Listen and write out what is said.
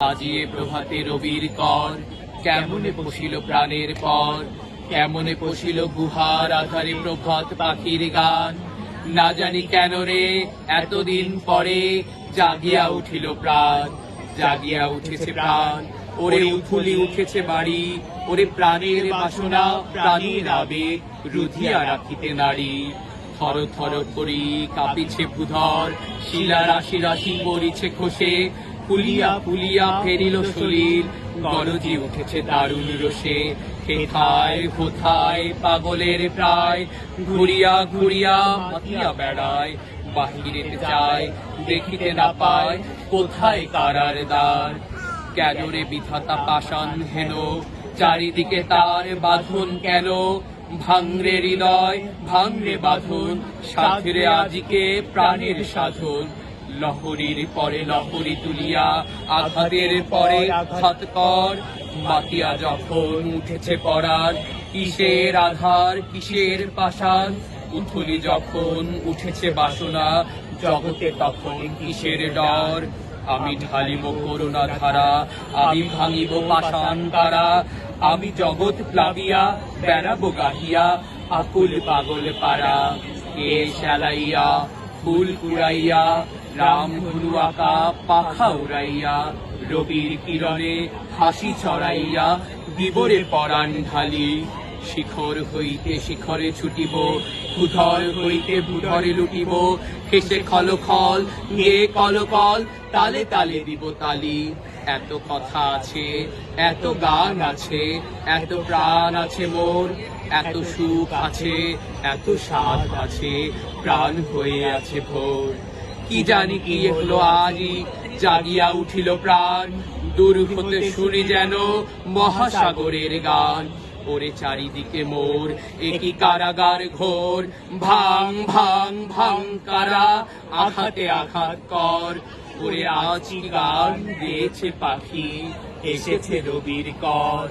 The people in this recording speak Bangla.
আজিয়ে প্রভাতে রবির কর। কেমনে পশিল প্রাণের পর? কেমনে পশিল গুহার আধারে প্রভাত পাখির গান? না জানি কেন রে, এতদিন পরে জাগিয়া উঠিল প্রাণ। জাগিয়া উঠেছে প্রাণ। ওরে উথুলি উঠেছে বাড়ি। ওরে প্রাণের বাসনা প্রাণীর আবেগ রুধিয়া রাখিতে নারী থর থর করি কাঁপিছে ভূধর শিলা রাশি রাশি পড়িছে খসে। ফুলিয়া ফুলিয়া ফেরিল শরীর গরজি উঠেছে দারুণ রসে কোথায় কোথায় পাগলের প্রায়। ঘুরিয়া ঘুরিয়া মাতিয়া বেড়ায় বাহিরে যায়, দেখিতে না পায় কোথায় কারার দ্বার। কেন রে বিধাতা পাষাণ হেন, চারিদিকে তার বাঁধন কেন? ভাঙরে হৃদয়, ভাঙরে বাঁধন সাথে আজিকে প্রাণের সাধন। লহরীর পরে লহরী তুলিয়া, আঘাতের পরে আঘাত কর। মাতিয়া যখন উঠেছে পড়ার কিসের আধার, কিসের পাশান? উথুলি যখন উঠেছে বাসনা, জগতে তখন কিসের ডর? আমি ঢালিব করুণা ধারা, আমি ভাঙিব পাষাণ তারা। আমি জগৎ প্লাবিয়া, বেড়াবো গাহিয়া, আকুল পাগল পাড়া এ শালাইয়া ফুল কুড়াইয়া রাম ধনু আঁকা পাখা উড়াইয়া, রবির কিরণে হাসি ছড়াইয়া, বিবরে পরাণ ঢালি। শিখর হইতে শিখরে ছুটিব, ভূধর হইতে ভূধরে লুটিব, হেসে খল খল গে কল কল, তালে তালে দিব তালি। এত কথা আছে, এত গান আছে, এত প্রাণ আছে মোর, এত সুখ আছে, এত স্বাদ আছে, প্রাণ হয়ে আছে ভোর। কি জানি কি হলো আজই জাগিয়া উঠিল প্রাণ। দূর হতে শুনি যেন মহাসাগরের গান। ওরে চারিদিকে মোর একই কারাগার ঘোর। ভাং ভাং ভাং কারা আঘাতে আঘাত কর। ওরে আজ গান গেয়েছে পাখি? এসেছে রবির কর।